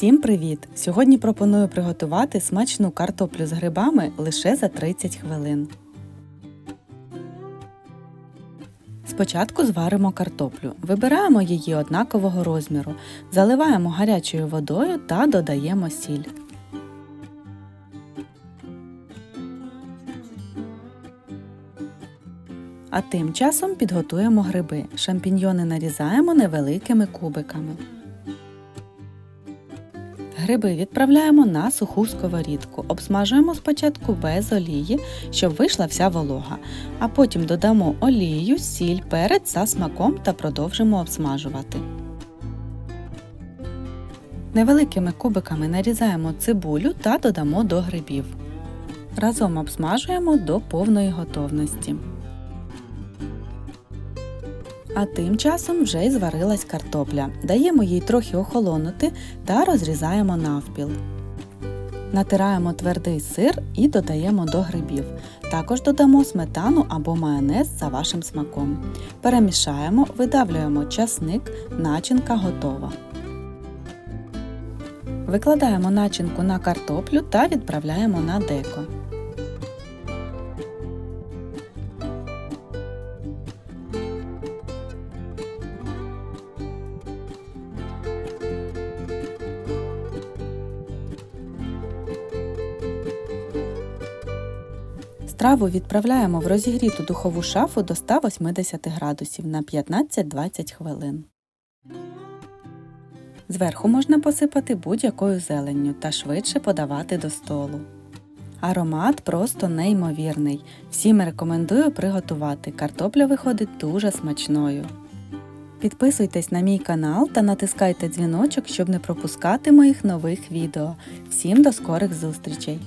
Всім привіт! Сьогодні пропоную приготувати смачну картоплю з грибами лише за 30 хвилин. Спочатку зваримо картоплю. Вибираємо її однакового розміру, заливаємо гарячою водою та додаємо сіль. А тим часом підготуємо гриби. Шампіньйони нарізаємо невеликими кубиками. Гриби відправляємо на суху сковорідку. Обсмажуємо спочатку без олії, щоб вийшла вся волога, а потім додамо олію, сіль, перець за смаком та продовжимо обсмажувати. Невеликими кубиками нарізаємо цибулю та додамо до грибів. Разом обсмажуємо до повної готовності. А тим часом вже й зварилась картопля. Даємо їй трохи охолонути та розрізаємо навпіл. Натираємо твердий сир і додаємо до грибів. Також додамо сметану або майонез за вашим смаком. Перемішаємо, видавлюємо часник, начинка готова. Викладаємо начинку на картоплю та відправляємо на деко. Страву відправляємо в розігріту духову шафу до 180 градусів на 15-20 хвилин. Зверху можна посипати будь-якою зеленню та швидше подавати до столу. Аромат просто неймовірний. Всім рекомендую приготувати. Картопля виходить дуже смачною. Підписуйтесь на мій канал та натискайте дзвіночок, щоб не пропускати моїх нових відео. Всім до скорих зустрічей!